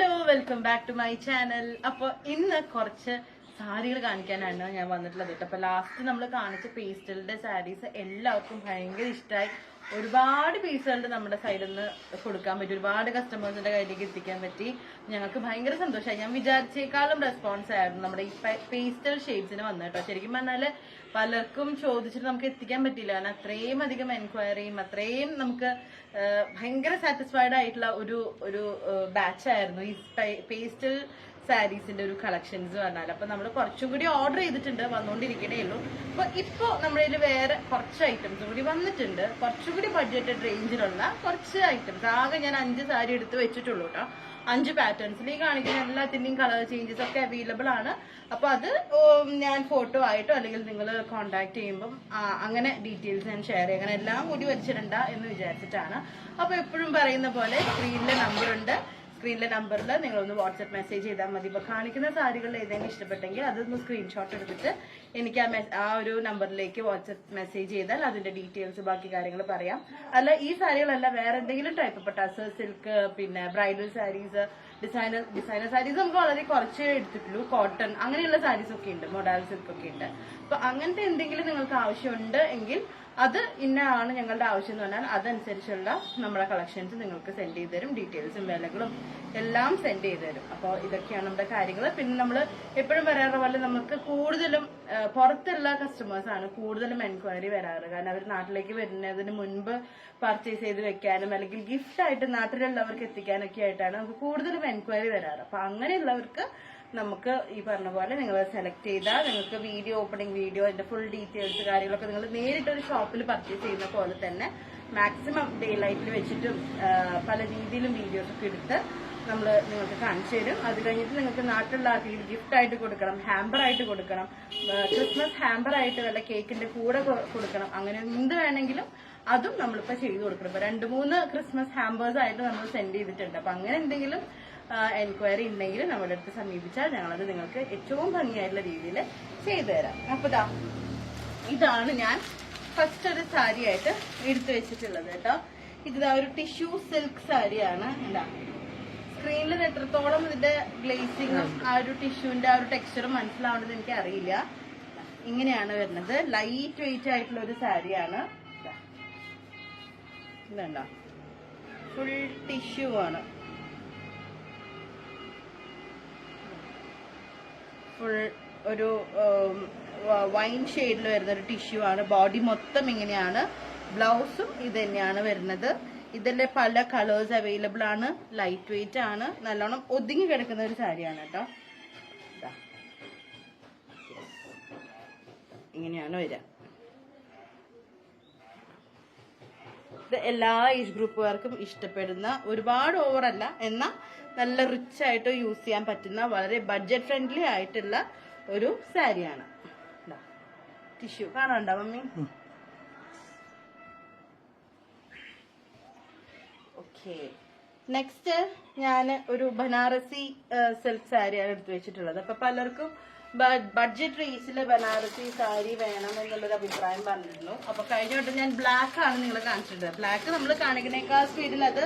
Hello welcome back to my channel അപ്പോൾ ഇന്ന് കുറച്ച് സാരികൾ കാണിക്കാനാണ് ഞാൻ വന്നിട്ടുള്ളത് കേട്ടോ. അപ്പൊ ലാസ്റ്റ് നമ്മൾ കാണിച്ച പേസ്റ്റലിന്റെ സാരീസ് എല്ലാവർക്കും ഭയങ്കര ഇഷ്ടമായി ഒരുപാട് പീസുകളുടെ നമ്മുടെ സൈഡിൽ നിന്ന് കൊടുക്കാൻ പറ്റി. ഒരുപാട് കസ്റ്റമേഴ്സിന്റെ കയ്യിലേക്ക് എത്തിക്കാൻ പറ്റി. ഞങ്ങൾക്ക് ഭയങ്കര സന്തോഷമായി. ഞാൻ വിചാരിച്ചേക്കാളും റെസ്പോൺസ് ആയിരുന്നു നമ്മുടെ ഈ പേസ്റ്റൽ ഷെയ്ഡ്സിന് വന്നു കേട്ടോ. ശരിക്കും പറഞ്ഞാൽ പലർക്കും ചോദിച്ചിട്ട് നമുക്ക് എത്തിക്കാൻ പറ്റില്ല കാരണം അത്രയും അധികം എൻക്വയറിയും അത്രയും നമുക്ക് ഭയങ്കര സാറ്റിസ്ഫൈഡ് ആയിട്ടുള്ള ഒരു ഒരു ബാച്ച് ആയിരുന്നു. ഈ പേസ്റ്റൽ സാരീസിന്റെ ഒരു കളക്ഷൻസ് പറഞ്ഞാൽ അപ്പൊ നമ്മൾ കുറച്ചും കൂടി ഓർഡർ ചെയ്തിട്ടുണ്ട് വന്നുകൊണ്ടിരിക്കണേ ഉള്ളൂ. അപ്പൊ ഇപ്പൊ നമ്മുടെ വേറെ കുറച്ച് ഐറ്റംസ് കൂടി വന്നിട്ടുണ്ട്. കുറച്ചും കൂടി ബഡ്ജറ്റഡ് റേഞ്ചിലുള്ള കുറച്ച് ഐറ്റംസ് ആകെ ഞാൻ അഞ്ച് സാരി എടുത്ത് വെച്ചിട്ടുള്ളൂ കേട്ടോ അഞ്ച് പാറ്റേൺസിൽ ഈ കാണിക്കുന്ന എല്ലാത്തിന്റെയും കളർ ചേഞ്ചസ് ഒക്കെ അവൈലബിൾ ആണ്. അപ്പൊ അത് ഞാൻ ഫോട്ടോ ആയിട്ടോ അല്ലെങ്കിൽ നിങ്ങൾ കോണ്ടാക്ട് ചെയ്യുമ്പോൾ അങ്ങനെ ഡീറ്റെയിൽസ് ഞാൻ ഷെയർ ചെയ്യാം. അങ്ങനെ എല്ലാം കൂടി വെച്ചിടണ്ട എന്ന് വിചാരിച്ചിട്ടാണ്. അപ്പൊ എപ്പോഴും പറയുന്ന പോലെ സ്ക്രീനിലെ നമ്പർ ഉണ്ട്. സ്ക്രീനിലെ നമ്പറിൽ നിങ്ങളൊന്ന് വാട്സപ്പ് മെസ്സേജ് ചെയ്താൽ മതി. ഇപ്പോൾ കാണിക്കുന്ന സാരികളിൽ ഏതെങ്കിലും ഇഷ്ടപ്പെട്ടെങ്കിൽ അതൊന്ന് സ്ക്രീൻഷോട്ട് എടുത്തിട്ട് എനിക്ക് ആ ആ ഒരു നമ്പറിലേക്ക് വാട്സപ്പ് മെസ്സേജ് ചെയ്താൽ അതിന്റെ ഡീറ്റെയിൽസ് ബാക്കി കാര്യങ്ങൾ പറയാം. അല്ല ഈ സാരികളല്ല വേറെ എന്തെങ്കിലും ടൈപ്പ് പട്ടാസ് സിൽക്ക് പിന്നെ bridal saris designer designer saris നമുക്ക് വളരെ കുറച്ച് എടുത്തിട്ടുള്ളൂ. കോട്ടൺ അങ്ങനെയുള്ള സാരീസ് ഒക്കെ ഉണ്ട്. മൊഡാൽ സിൽക്ക് ഒക്കെ ഉണ്ട്. അപ്പോൾ അങ്ങനത്തെ എന്തെങ്കിലും നിങ്ങൾക്ക് ആവശ്യമുണ്ട് എങ്കിൽ അത് ഇന്നതാണ് ഞങ്ങളുടെ ആവശ്യം എന്ന് പറഞ്ഞാൽ അതനുസരിച്ചുള്ള നമ്മുടെ കളക്ഷൻസ് നിങ്ങൾക്ക് സെൻഡ് ചെയ്ത് തരും ഡീറ്റെയിൽസും വിലകളും എല്ലാം സെൻഡ് ചെയ്ത് തരും. അപ്പോൾ ഇതൊക്കെയാണ് നമ്മുടെ കാര്യങ്ങൾ. പിന്നെ നമ്മൾ എപ്പോഴും പറയാറുള്ള പോലെ നമുക്ക് കൂടുതലും പുറത്തുള്ള കസ്റ്റമേഴ്സാണ് ആണ് കൂടുതലും എൻക്വയറി വരാറ്. കാരണം അവർ നാട്ടിലേക്ക് വരുന്നതിന് മുൻപ് പർച്ചേസ് ചെയ്ത് വെക്കാനും അല്ലെങ്കിൽ ഗിഫ്റ്റ് ആയിട്ട് നാട്ടിലുള്ളവർക്ക് എത്തിക്കാനൊക്കെ ആയിട്ടാണ് നമുക്ക് കൂടുതലും എൻക്വയറി വരാറ്. അപ്പൊ അങ്ങനെയുള്ളവർക്ക് നമുക്ക് ഈ പറഞ്ഞ പോലെ നിങ്ങൾ സെലക്ട് ചെയ്താൽ നിങ്ങൾക്ക് വീഡിയോ ഓപ്പണിംഗ് വീഡിയോ അതിന്റെ ഫുൾ ഡീറ്റെയിൽസ് കാര്യങ്ങളൊക്കെ നിങ്ങൾ നേരിട്ട് ഒരു ഷോപ്പിൽ പർച്ചേസ് ചെയ്യുന്ന പോലെ തന്നെ മാക്സിമം ഡേ ലൈറ്റിൽ വെച്ചിട്ടും പല രീതിയിലും വീഡിയോസ് ഒക്കെ എടുത്ത് നമ്മൾ നിങ്ങൾക്ക് കാണിച്ചു തരും. അത് കഴിഞ്ഞിട്ട് നിങ്ങൾക്ക് നാട്ടിലുള്ള ആർക്കെങ്കിലും ഗിഫ്റ്റ് ആയിട്ട് കൊടുക്കണം ഹാമ്പർ ആയിട്ട് കൊടുക്കണം ക്രിസ്മസ് ഹാമ്പർ ആയിട്ട് വല്ല കേക്കിന്റെ കൂടെ കൊടുക്കണം അങ്ങനെ എന്ത് വേണമെങ്കിലും അതും നമ്മളിപ്പോ ചെയ്തു കൊടുക്കണം. ഇപ്പൊ രണ്ട് മൂന്ന് ക്രിസ്മസ് ഹാമ്പേഴ്സ് ആയിട്ട് നമ്മൾ സെൻഡ് ചെയ്തിട്ടുണ്ട്. അപ്പൊ അങ്ങനെ എന്തെങ്കിലും എൻക്വയറി ഉണ്ടെങ്കിൽ നമ്മുടെ അടുത്ത് സമീപിച്ചാൽ ഞങ്ങളത് നിങ്ങൾക്ക് ഏറ്റവും ഭംഗിയായിട്ടുള്ള രീതിയിൽ ചെയ്തു തരാം. അപ്പൊ ദാ ഇതാണ് ഞാൻ ഫസ്റ്റ് ഒരു സാരി ആയിട്ട് എടുത്തു വെച്ചിട്ടുള്ളത് കേട്ടോ. ഇതാ ഒരു ടിഷ്യൂ സിൽക്ക് സാരിയാണ് എന്താ സ്ക്രീനിൽ എത്രത്തോളം ഇതിന്റെ ഗ്ലേസിങ്ങും ആ ഒരു ടിഷ്യൂന്റെ ആ ഒരു ടെക്സ്ചറും മനസ്സിലാവുന്നത് എനിക്ക് അറിയില്ല. ഇങ്ങനെയാണ് വരുന്നത്. ലൈറ്റ് വെയിറ്റ് ആയിട്ടുള്ള ഒരു സാരിയാണ് ഇതാ. ഇതുണ്ടോ? ഫുൾ ടിഷ്യൂ ആണ്. ഫുൾ ഒരു വൈൻ ഷെയ്ഡിൽ വരുന്ന ഒരു ടിഷ്യൂ ആണ്. ബോഡി മൊത്തം ഇങ്ങനെയാണ്. ബ്ലൗസും ഇത് തന്നെയാണ് വരുന്നത്. ഇതിന്റെ പല കളേഴ്സ് അവൈലബിൾ ആണ്. ലൈറ്റ് വെയിറ്റ് ആണ്. നല്ലോണം ഒതുങ്ങി കിടക്കുന്ന ഒരു സാരിയാണ് കേട്ടോ. ഇങ്ങനെയാണ് വരിക ഇത് എല്ലാ ഏജ് ഗ്രൂപ്പുകാർക്കും ഇഷ്ടപ്പെടുന്ന ഒരുപാട് ഓവറല്ല അല്ല. എന്നാൽ നല്ല റിച്ച് ആയിട്ട് യൂസ് ചെയ്യാൻ പറ്റുന്ന വളരെ ബഡ്ജറ്റ് ഫ്രണ്ട്ലി ആയിട്ടുള്ള ഒരു സാരിയാണ് ടിഷ്യൂ കാണണ്ട മമ്മി? ഓക്കെ നെക്സ്റ്റ് ഞാൻ ഒരു ബനാറസി സിൽക്ക് സാരിയാണ് എടുത്തു വെച്ചിട്ടുള്ളത്. അപ്പൊ പലർക്കും ബഡ്ജറ്റ് റേസിൽ ബനാറസി സാരി വേണം എന്നുള്ളൊരു അഭിപ്രായം പറഞ്ഞിരുന്നു. അപ്പൊ കഴിഞ്ഞ വട്ടം ഞാൻ ബ്ലാക്ക് ആണ് നിങ്ങൾ കാണിച്ചിട്ടുള്ളത്. ബ്ലാക്ക് നമ്മൾ കാണിക്കുന്നേക്കാൾ സ്പീഡിൽ അത്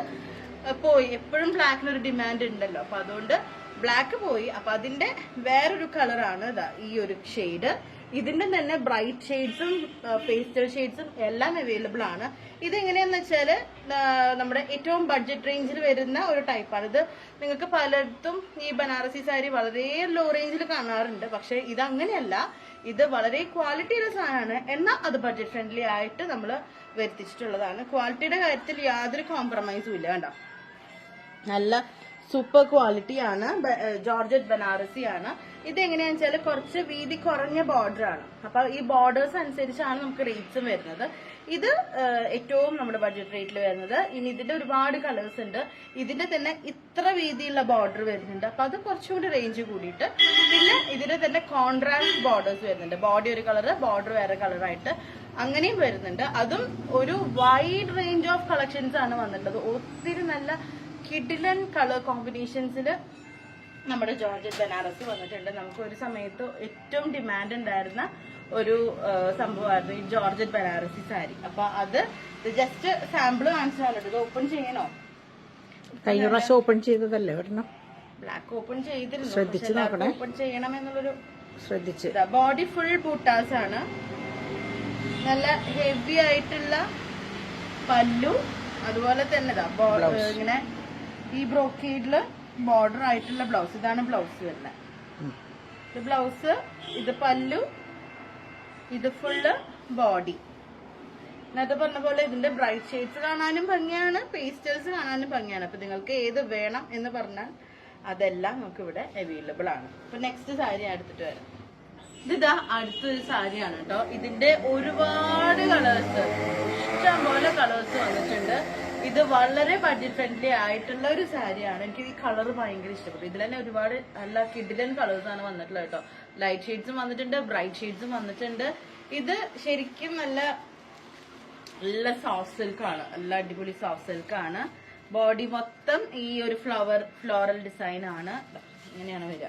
പോയി. എപ്പോഴും ബ്ലാക്കിന് ഒരു ഡിമാൻഡ് ഉണ്ടല്ലോ. അപ്പൊ അതുകൊണ്ട് ബ്ലാക്ക് പോയി. അപ്പൊ അതിന്റെ വേറൊരു കളറാണ് ഇതാ ഈ ഒരു ഷെയ്ഡ് ഇതിന്റെ തന്നെ ബ്രൈറ്റ് ഷെയ്ഡ്സും പേസ്റ്റൽ ഷെയ്ഡ്സും എല്ലാം അവൈലബിൾ ആണ്. ഇതെങ്ങനെയാന്ന് വെച്ചാൽ നമ്മുടെ ഏറ്റവും ബഡ്ജറ്റ് റേഞ്ചിൽ വരുന്ന ഒരു ടൈപ്പാണ് ഇത് നിങ്ങൾക്ക് പലയിടത്തും ഈ ബനാറസി സാരി വളരെ ലോ റേഞ്ചിൽ കാണാറുണ്ട്. പക്ഷെ ഇത് അങ്ങനെയല്ല ഇത് വളരെ ക്വാളിറ്റിയുള്ള സാധനമാണ്. എന്നാൽ അത് ബഡ്ജറ്റ് ഫ്രണ്ട്ലി ആയിട്ട് നമ്മൾ വരുത്തിച്ചിട്ടുള്ളതാണ്. ക്വാളിറ്റിയുടെ കാര്യത്തിൽ യാതൊരു കോംപ്രമൈസും ഇല്ല കണ്ടോ? നല്ല സൂപ്പർ ക്വാളിറ്റിയാണ് ജോർജറ്റ് ബനാറസി ആണ് ഇത് എങ്ങനെയാന്ന് വെച്ചാൽ കുറച്ച് വീതി കുറഞ്ഞ ബോർഡർ ആണ്. അപ്പൊ ഈ ബോർഡേഴ്സ് അനുസരിച്ചാണ് നമുക്ക് റേറ്റ്സും വരുന്നത്. ഇത് ഏറ്റവും നമ്മുടെ ബഡ്ജറ്റ് റേറ്റിൽ വരുന്നത്. ഇനി ഇതിന്റെ ഒരുപാട് കളേഴ്സ് ഉണ്ട്. ഇതിന്റെ തന്നെ ഇത്ര വീതിയുള്ള ബോർഡർ വരുന്നുണ്ട്. അപ്പൊ അത് കുറച്ചുകൂടി റേഞ്ച് കൂടിയിട്ട് പിന്നെ ഇതിന്റെ തന്നെ കോൺട്രാസ്റ്റ് ബോർഡേഴ്സ് വരുന്നുണ്ട്. ബോഡി ഒരു കളർ ബോർഡർ വേറെ കളറായിട്ട് അങ്ങനെയും വരുന്നുണ്ട്. അതും ഒരു വൈഡ് റേഞ്ച് ഓഫ് കളക്ഷൻസ് ആണ് വന്നിട്ടുള്ളത്. ഒത്തിരി നല്ല കിഡിലൻ കളർ കോമ്പിനേഷൻസിൽ നമ്മുടെ ജോർജറ്റ് ബനാറസ് വന്നിട്ടുണ്ട്. നമുക്ക് ഒരു സമയത്ത് ഏറ്റവും ഡിമാൻഡ് ഉണ്ടായിരുന്ന ഒരു സംഭവമായിരുന്നു ഈ ജോർജറ്റ് ബനാറസി സാരി. അപ്പൊ അത് ജസ്റ്റ് സാമ്പിൾ കാണിച്ചാലുണ്ട് ഇത് ഓപ്പൺ ചെയ്യണോ? കഴിഞ്ഞ പ്രാവശ്യം ഓപ്പൺ ചെയ്തതല്ലേ ഒരെണ്ണം? ബ്ലാക്ക് ഓപ്പൺ ചെയ്തിരുന്നു. ശ്രദ്ധിച്ചു നോക്കണേ. ഓപ്പൺ ചെയ്യണം എന്നുള്ളൊരു ശ്രദ്ധിച്ച് ബോഡി ഫുൾ ബൂട്ടാസ് ആണ്. നല്ല ഹെവി ആയിട്ടുള്ള പല്ലു. അതുപോലെ തന്നെ ഇങ്ങനെ ഈ ബ്രോക്കേഡിൽ ബോർഡർ ആയിട്ടുള്ള ബ്ലൗസ് ഇതാണ് ബ്ലൗസ് വരുന്നത് ഇത് ബ്ലൗസ് ഇത് പല്ലു ഇത് ഫുള്ള് ബോഡി നേരത്തെ പറഞ്ഞ പോലെ ഇതിന്റെ ബ്രൈറ്റ് ഷെയ്ഡ്സ് കാണാനും ഭംഗിയാണ് പേസ്റ്റൽസ് കാണാനും ഭംഗിയാണ്. അപ്പൊ നിങ്ങൾക്ക് ഏത് വേണം എന്ന് പറഞ്ഞാൽ അതെല്ലാം നമുക്ക് ഇവിടെ അവൈലബിൾ ആണ്. അപ്പൊ നെക്സ്റ്റ് സാരി എടുത്തിട്ട് വരാം. ഇതാ അടുത്തൊരു സാരിയാണ് കേട്ടോ. ഇതിന്റെ ഒരുപാട് കളേഴ്സ് ഇഷ്ടംപോലെ കളേഴ്സ് വന്നിട്ടുണ്ട്. ഇത് വളരെ ബഡ്ജറ്റ് ഫ്രണ്ട്ലി ആയിട്ടുള്ള ഒരു സാരിയാണ്. എനിക്ക് ഈ കളർ ഭയങ്കര ഇഷ്ടപ്പെട്ടു. ഇതിൽ തന്നെ ഒരുപാട് നല്ല കിഡിലൻ ആണ് വന്നിട്ടുള്ളത് കേട്ടോ. ലൈറ്റ് ഷെയ്ഡ്സും വന്നിട്ടുണ്ട് ബ്രൈറ്റ് ഷെയ്ഡ്സും വന്നിട്ടുണ്ട്. ഇത് ശരിക്കും നല്ല നല്ല സോഫ്റ്റ് സിൽക്ക് ആണ്. നല്ല അടിപൊളി സോഫ്റ്റ് സിൽക്ക് ആണ്. ബോഡി മൊത്തം ഈ ഒരു ഫ്ലവർ ഫ്ലോറൽ ഡിസൈൻ ആണ്. ഇങ്ങനെയാണ് വരിക.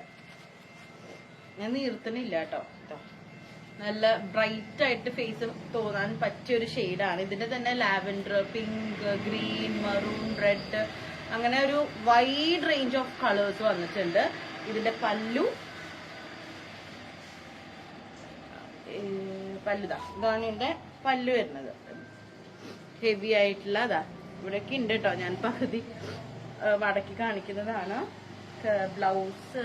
ഞാൻ നീർത്തണില്ല കേട്ടോ. നല്ല ബ്രൈറ്റ് ആയിട്ട് ഫേസ് തോന്നാൻ പറ്റിയ ഒരു ഷെയ്ഡാണ് ഇതിന്റെ തന്നെ lavender pink green maroon red അങ്ങനെ ഒരു വൈഡ് റേഞ്ച് ഓഫ് കളേഴ്സ് വന്നിട്ടുണ്ട്. ഇതിന്റെ പല്ലു. പല്ലുതാ. ഇതാണ് ഇതിന്റെ പല്ലു വരുന്നത്. ഹെവി ആയിട്ടുള്ള അതാ ഇവിടെയൊക്കെ ഉണ്ട് കേട്ടോ ഞാൻ പകുതി വടക്കി കാണിക്കുന്നതാണ്. ബ്ലൗസ്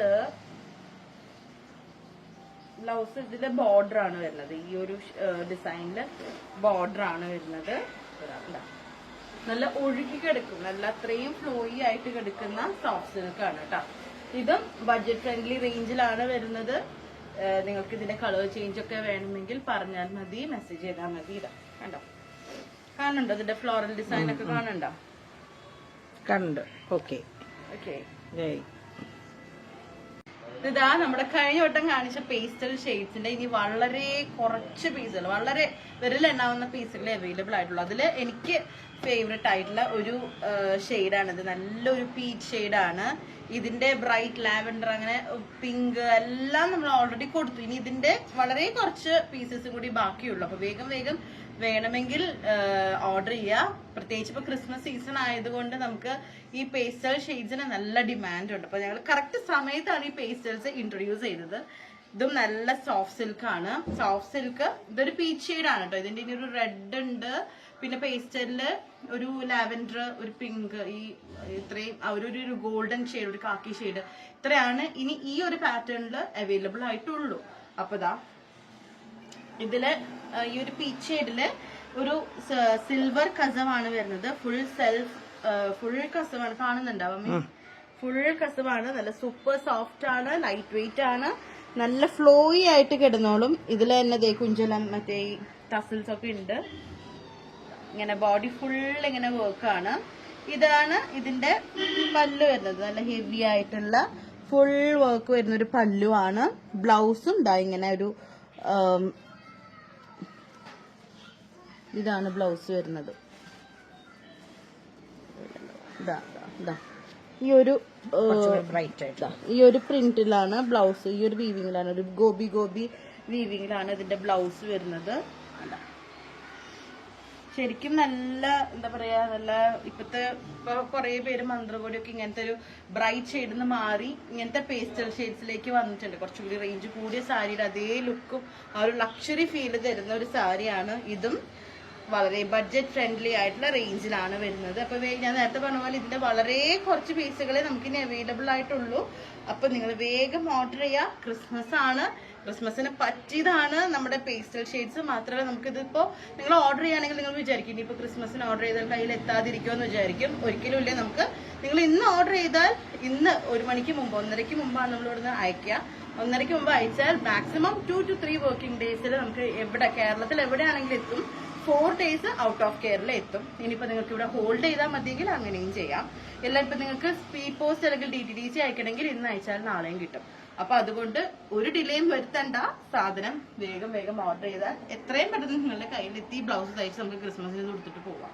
ബ്ലൗസ് ഇതിന്റെ ബോർഡർ ആണ് വരുന്നത്. ഈ ഒരു ഡിസൈനിൽ ബോർഡർ ആണ് വരുന്നത്. നല്ല ഒഴുകി കിടക്കും. നല്ല അത്രയും ഫ്ലോയി ആയിട്ട് കിടക്കുന്ന സോഫ്റ്റ് സിൽക്ക് ആണ് കേട്ടോ ഇതും ബഡ്ജറ്റ് ഫ്രണ്ട്ലി റേഞ്ചിലാണ് വരുന്നത്. നിങ്ങൾക്ക് ഇതിന്റെ കളർ ചേഞ്ച് ഒക്കെ വേണമെങ്കിൽ പറഞ്ഞാൽ മതി മെസ്സേജ് ചെയ്താൽ മതി. ഇതാ. കണ്ടോ? കാണുന്നുണ്ടോ? ഇതിന്റെ ഫ്ലോറൽ ഡിസൈൻ ഒക്കെ കാണുന്നുണ്ടോ? കണ്ടോ ഓക്കെ ഓക്കെ ഇതാ നമ്മുടെ കഴിഞ്ഞ വട്ടം കാണിച്ച പേസ്റ്റൽ ഷെയ്ഡ്സിന്റെ ഇനി വളരെ കുറച്ച് പീസുകൾ വളരെ വിരലെണ്ണാവുന്ന പീസുകൾ അവൈലബിൾ ആയിട്ടുള്ളൂ. അതിൽ എനിക്ക് ഫേവററ്റ് ആയിട്ടുള്ള ഒരു ഷെയ്ഡാണ് ഇത്. നല്ലൊരു പീച്ച് ഷെയ്ഡാണ് ഇതിന്റെ ബ്രൈറ്റ് ലാവൻഡർ അങ്ങനെ പിങ്ക് എല്ലാം നമ്മൾ ഓൾറെഡി കൊടുത്തു. ഇനി ഇതിന്റെ വളരെ കുറച്ച് പീസസും കൂടി ബാക്കിയുള്ളൂ. അപ്പൊ വേഗം വേഗം വേണമെങ്കിൽ ഓർഡർ ചെയ്യുക പ്രത്യേകിച്ച് ഇപ്പൊ ക്രിസ്മസ് സീസൺ ആയതുകൊണ്ട് നമുക്ക് ഈ പേസ്റ്റൽ ഷെയ്ഡ്സിന് നല്ല ഡിമാൻഡ് ഉണ്ട്. അപ്പൊ ഞങ്ങൾ കറക്റ്റ് സമയത്താണ് ഈ പേസ്റ്റൽസ് ഇൻട്രൊഡ്യൂസ് ചെയ്തത്. ഇതും നല്ല സോഫ്റ്റ് സിൽക്ക് ആണ്. സോഫ്റ്റ് സിൽക്ക് ഇതൊരു പീച്ച് ഷെയ്ഡ് ആണ് കേട്ടോ ഇതിന്റെ ഇനി ഒരു റെഡ് ഉണ്ട്. പിന്നെ പേസ്റ്റലിൽ ഒരു ലാവൻഡർ ഒരു പിങ്ക് ഈ ഇത്രയും അവരൊരു ഒരു ഗോൾഡൻ ഷെയ്ഡ് ഒരു കാക്കി ഷെയ്ഡ് ഇത്രയാണ് ഇനി ഈ ഒരു പാറ്റേണിൽ അവൈലബിൾ ആയിട്ടുള്ളൂ. അപ്പൊ ദാ ഇതിൽ ഈ ഒരു പീച്ച് ഷെയ്ഡിൽ ഒരു സിൽവർ കസവാണ് വരുന്നത്. ഫുൾ സെൽഫ് ഫുൾ കസവാണ്. കാണുന്നുണ്ടാവും? ഫുൾ കസവാണ്. നല്ല സൂപ്പർ സോഫ്റ്റ് ആണ് ലൈറ്റ് വെയിറ്റ് ആണ്. നല്ല ഫ്ലോയി ആയിട്ട് കിടന്നോളും. ഇതിൽ തന്നെ കുഞ്ചലം മറ്റേ ഈ ടസിൽസ് ഒക്കെ ഉണ്ട്. ഇങ്ങനെ ബോഡി ഫുൾ ഇങ്ങനെ വർക്കാണ് ഇതാണ് ഇതിന്റെ പല്ലു വരുന്നത്. നല്ല ഹെവി ആയിട്ടുള്ള ഫുൾ വർക്ക് വരുന്ന ഒരു പല്ലു ആണ് ബ്ലൗസും ഇതാ ഇങ്ങനെ ഒരു ഇതാണ് ബ്ലൗസ് വരുന്നത്. ഇതാ ഈ ഒരു ഈ ഒരു പ്രിന്റിലാണ് ബ്ലൗസ് ഈ ഒരു വീവിങ്ങിലാണ് ഒരു ഗോബി ഗോബി വീവിങ്ങിലാണ് ഇതിന്റെ ബ്ലൗസ് വരുന്നത്? ശരിക്കും നല്ല എന്താ പറയാ നല്ല ഇപ്പത്തെ ഇപ്പൊ കുറെ പേര് മന്ത്രകോടിയൊക്കെ ഇങ്ങനത്തെ ഒരു ബ്രൈറ്റ് ഷെയ്ഡിൽ നിന്ന് മാറി ഇങ്ങനത്തെ പേസ്റ്റൽ ഷെയ്ഡ്സിലേക്ക് വന്നിട്ടുണ്ട്. കുറച്ചുകൂടി റേഞ്ച് കൂടിയ സാരിയുടെ അതേ ലുക്കും ആ ഒരു ലക്ഷറി ഫീൽ തരുന്ന ഒരു സാരിയാണ് ഇതും. വളരെ ബഡ്ജറ്റ് ഫ്രണ്ട്ലി ആയിട്ടുള്ള റേഞ്ചിലാണ് വരുന്നത്. അപ്പോൾ ഞാൻ നേരത്തെ പറഞ്ഞ പോലെ ഇതിന്റെ വളരെ കുറച്ച് പീസുകളെ നമുക്ക് ഇനി അവൈലബിൾ ആയിട്ടുള്ളൂ. അപ്പോൾ നിങ്ങൾ വേഗം ഓർഡർ ചെയ്യുക ക്രിസ്മസ് ആണ്. ക്രിസ്മസിന് പറ്റിയതാണ് നമ്മുടെ പേസ്റ്റൽ ഷെയ്ഡ്സ് മാത്രമല്ല നമുക്ക് ഇതിപ്പോ നിങ്ങൾ ഓർഡർ ചെയ്യുകയാണെങ്കിൽ നിങ്ങൾ വിചാരിക്കും ഇനിയിപ്പോ ക്രിസ്മസിന് ഓർഡർ ചെയ്താൽ കയ്യിൽ എത്താതിരിക്കുമെന്ന് വിചാരിക്കും. ഒരിക്കലും ഇല്ല. നമുക്ക് നിങ്ങൾ ഇന്ന് ഓർഡർ ചെയ്താൽ ഇന്ന് ഒരു മണിക്ക് മുമ്പ് ഒന്നരയ്ക്ക് മുമ്പാണ് നമ്മൾ ഇവിടുന്ന് അയക്കുക ഒന്നരയ്ക്ക് മുമ്പ് അയച്ചാൽ maximum two two three working ഡേയ്സിൽ നമുക്ക് എവിടെ കേരളത്തിൽ എവിടെയാണെങ്കിലും എത്തും. ഫോർ ഡേയ്സ് ഔട്ട് ഓഫ് കെയറിൽ എത്തും. ഇനിയിപ്പോ നിങ്ങൾക്ക് ഇവിടെ ഹോൾഡ് ചെയ്താൽ മതിയെങ്കിൽ അങ്ങനെയും ചെയ്യാം. എല്ലാം ഇപ്പൊ നിങ്ങൾക്ക് സ്പീഡ് പോസ്റ്റ് അല്ലെങ്കിൽ ഡി ടി ഡി സി അയക്കണമെങ്കിൽ ഇന്ന് അയച്ചാൽ നാളെയും കിട്ടും. അപ്പൊ അതുകൊണ്ട് ഒരു ഡിലേയും വരുത്തണ്ട. സാധനം വേഗം വേഗം ഓർഡർ ചെയ്താൽ എത്രയും പെട്ടെന്ന് നിങ്ങളുടെ കയ്യിലെത്തി. ബ്ലൗസ് തയ്ച്ച് നമുക്ക് ക്രിസ്മസിന് കൊടുത്തിട്ട് പോവാം.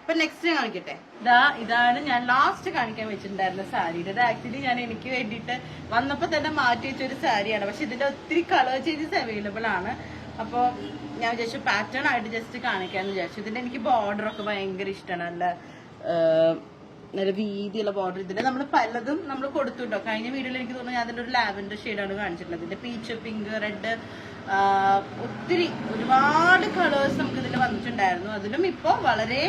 അപ്പൊ നെക്സ്റ്റ് കാണിക്കട്ടെ. ഇതാ ഇതാണ് ഞാൻ ലാസ്റ്റ് കാണിക്കാൻ വെച്ചിട്ടുണ്ടായിരുന്ന സാരി ഇത് ആക്ച്വലി ഞാൻ എനിക്ക് വേണ്ടിയിട്ട് വന്നപ്പോ തന്നെ മാറ്റി വെച്ച ഒരു സാരിയാണ് പക്ഷെ ഇതിന്റെ ഒത്തിരി കളർ ചേഞ്ചസ് അവൈലബിൾ ആണ്. അപ്പൊ ഞാൻ വിചാരിച്ചു പാറ്റേൺ ആയിട്ട് ജസ്റ്റ് കാണിക്കാന്ന് വിചാരിച്ചു. ഇതിന്റെ എനിക്ക് ബോർഡർ ഒക്കെ ഭയങ്കര ഇഷ്ടമാണ് നല്ല നല്ല വീതിയുള്ള ബോർഡർ ഇതിന്റെ നമ്മൾ പലതും നമ്മൾ കൊടുത്തു കേട്ടോ കഴിഞ്ഞ വീഡിയോയിൽ എനിക്ക് തോന്നുന്നു ഞാൻ അതിന്റെ ഒരു ലാവൻഡർ ഷെയ്ഡാണ് കാണിച്ചിട്ടുള്ളത്. ഇതിന്റെ പീച്ച് പിങ്ക് റെഡ് ഒത്തിരി ഒരുപാട് കളേഴ്സ് നമുക്ക് ഇതിൽ വന്നിട്ടുണ്ടായിരുന്നു. അതിലും ഇപ്പോൾ വളരെ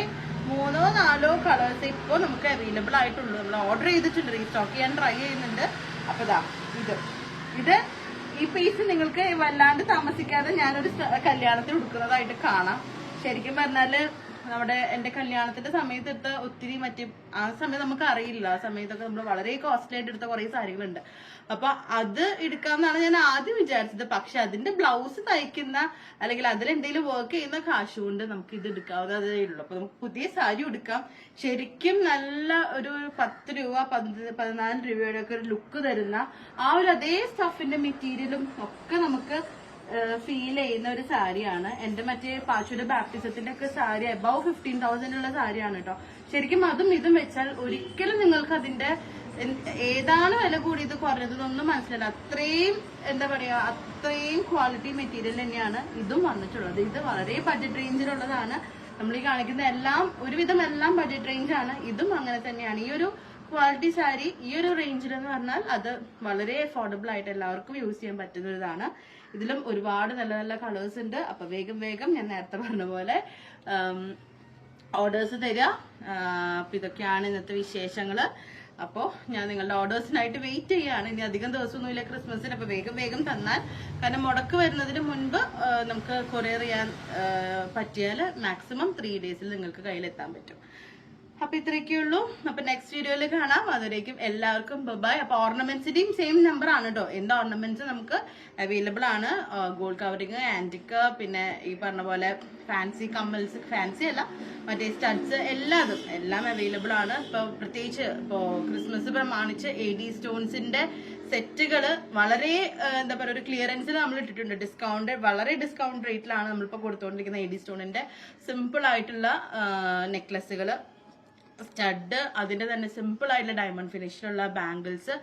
മൂന്നോ നാലോ കളേഴ്സ് ഇപ്പോൾ നമുക്ക് അവൈലബിൾ ആയിട്ടുള്ളൂ. നമ്മൾ ഓർഡർ ചെയ്തിട്ടുണ്ട്. റീസ്റ്റോക്ക് ചെയ്യാൻ ട്രൈ ചെയ്യുന്നുണ്ട്. അപ്പൊ ഇതാ ഇത്. ഇത് ഈ പീസ് നിങ്ങൾക്ക് വല്ലാണ്ട് താമസിക്കാതെ ഞാനൊരു കല്യാണത്തിന് ഉടുക്കുന്നതായിട്ട് കാണാം. ശരിക്കും പറഞ്ഞാൽ നമ്മുടെ എന്റെ കല്യാണത്തിന്റെ സമയത്ത് എടുത്ത ഒത്തിരി മറ്റേ ആ സമയത്ത് നമുക്ക് അറിയില്ല. ആ സമയത്തൊക്കെ നമ്മൾ വളരെ കോസ്റ്റ്ലി ആയിട്ട് എടുത്ത കുറെ സാരികളുണ്ട്. അപ്പൊ അത് എടുക്കാമെന്നാണ് ഞാൻ ആദ്യം വിചാരിച്ചത്. പക്ഷെ അതിന്റെ ബ്ലൗസ് തയ്ക്കുന്ന അല്ലെങ്കിൽ അതിലെന്തെങ്കിലും വർക്ക് ചെയ്യുന്ന കാശ് കൊണ്ട് നമുക്ക് ഇത് എടുക്കാവുന്നതേ ഉള്ളൂ. അപ്പൊ നമുക്ക് പുതിയ സാരി എടുക്കാം ശരിക്കും നല്ല ഒരു പത്ത് രൂപ പതിനാല് രൂപയുടെ ഒക്കെ ഒരു ലുക്ക് തരുന്ന ആ ഒരു അതേ സ്റ്റഫിന്റെ മെറ്റീരിയലും ഒക്കെ നമുക്ക് ഫീൽ ചെയ്യുന്ന ഒരു സാരിയാണ്. എന്റെ മറ്റേ പാച്ചൂര് ബാപ്റ്റിസത്തിന്റെ ഒക്കെ സാരി അബവ് ഫിഫ്റ്റീൻ തൗസൻഡ് ഉള്ള സാരിയാണ് കേട്ടോ ശരിക്കും അതും ഇതും വെച്ചാൽ ഒരിക്കലും നിങ്ങൾക്ക് അതിന്റെ ഏതാണ് വില കൂടിയത് കുറഞ്ഞതെന്നൊന്നും മനസ്സിലായില്ല അത്രയും എന്താ പറയാ അത്രയും ക്വാളിറ്റി മെറ്റീരിയൽ തന്നെയാണ് ഇതും വന്നിട്ടുള്ളത്. ഇത് വളരെ ബഡ്ജറ്റ് റേഞ്ചിലുള്ളതാണ് നമ്മൾ ഈ കാണിക്കുന്ന എല്ലാം ഒരുവിധം എല്ലാം ബഡ്ജറ്റ് റേഞ്ചാണ് ഇതും അങ്ങനെ തന്നെയാണ്. ഈ ഒരു ക്വാളിറ്റി സാരി ഈ ഒരു റേഞ്ചിൽ എന്ന് പറഞ്ഞാൽ അത് വളരെ അഫോർഡബിൾ ആയിട്ട് എല്ലാവർക്കും യൂസ് ചെയ്യാൻ പറ്റുന്ന ഒരിതാണ് ഇതിലും ഒരുപാട് നല്ല നല്ല കളേഴ്സ് ഉണ്ട്. അപ്പൊ വേഗം വേഗം ഞാൻ നേരത്തെ പറഞ്ഞ പോലെ ഓർഡേഴ്സ് തരിക അപ്പൊ ഇതൊക്കെയാണ് ഇന്നത്തെ വിശേഷങ്ങൾ. അപ്പോൾ ഞാൻ നിങ്ങളുടെ ഓർഡേഴ്സിനായിട്ട് വെയിറ്റ് ചെയ്യാണ്. ഇനി അധികം ദിവസമൊന്നുമില്ല ക്രിസ്മസിന്. അപ്പോൾ വേഗം വേഗം തന്നാൽ. കാരണം മുടക്ക് വരുന്നതിന് മുൻപ് നമുക്ക് കൊറിയർ ചെയ്യാൻ പറ്റിയാൽ മാക്സിമം ത്രീ ഡേയ്സിൽ നിങ്ങൾക്ക് കയ്യിലെത്താൻ പറ്റും. അപ്പൊ ഇത്രയൊക്കെ ഉള്ളൂ. അപ്പൊ നെക്സ്റ്റ് വീഡിയോയിൽ കാണാം. അതുവരേക്കും എല്ലാവർക്കും ബബായ് അപ്പൊ ഓർണമെന്റ്സിന്റെയും സെയിം നമ്പർ ആണ് കേട്ടോ എന്ത് ഓർണമെന്റ്സ് നമുക്ക് അവൈലബിൾ ആണ്? ഗോൾഡ് കവറിങ് ആന്റിക്ക് പിന്നെ ഈ പറഞ്ഞ പോലെ ഫാൻസി കമ്മൽസ് ഫാൻസി അല്ല മറ്റേ സ്റ്റഡ്സ് എല്ലാതും എല്ലാം അവൈലബിൾ ആണ്. ഇപ്പൊ പ്രത്യേകിച്ച് ഇപ്പോ ക്രിസ്മസ് പ്രമാണിച്ച് എ ഡി സ്റ്റോൺസിന്റെ സെറ്റുകൾ വളരെ എന്താ പറയുക ഒരു ക്ലിയറൻസിൽ നമ്മൾ ഇട്ടിട്ടുണ്ട്. ഡിസ്കൗണ്ട് വളരെ ഡിസ്കൗണ്ട് റേറ്റിലാണ് നമ്മളിപ്പോൾ കൊടുത്തുകൊണ്ടിരിക്കുന്ന എ ഡി സ്റ്റോണിന്റെ സിമ്പിൾ ആയിട്ടുള്ള നെക്ലസുകൾ സ്റ്റഡ് അതിന്റെ തന്നെ സിമ്പിൾ ആയിട്ടുള്ള ഡയമണ്ട് ഫിനിഷിലുള്ള ബാംഗിൾസ്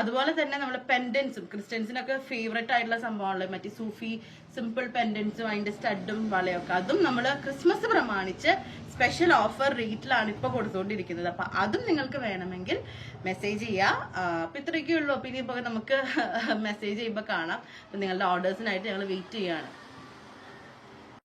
അതുപോലെ തന്നെ നമ്മൾ പെൻഡൻസും ക്രിസ്ത്യൻസിനൊക്കെ ഫേവറേറ്റ് ആയിട്ടുള്ള സംഭവമാണല്ലോ മറ്റേ സൂഫി സിമ്പിൾ പെൻഡൻസും അതിന്റെ സ്റ്റഡും വളയൊക്കെ. അതും നമ്മൾ ക്രിസ്മസ് പ്രമാണിച്ച് സ്പെഷ്യൽ ഓഫർ റേറ്റിലാണ് ഇപ്പൊ കൊടുത്തുകൊണ്ടിരിക്കുന്നത് അപ്പൊ അതും നിങ്ങൾക്ക് വേണമെങ്കിൽ മെസ്സേജ് ചെയ്യാം. അപ്പൊ ഇത്രയൊക്കെ ഉള്ളൂ. അപ്പൊ ഇനിയിപ്പോ നമുക്ക് മെസ്സേജ് ചെയ്യുമ്പോൾ കാണാം. നിങ്ങളുടെ ഓർഡേഴ്സിനായിട്ട് ഞങ്ങൾ വെയിറ്റ് ചെയ്യാണ്.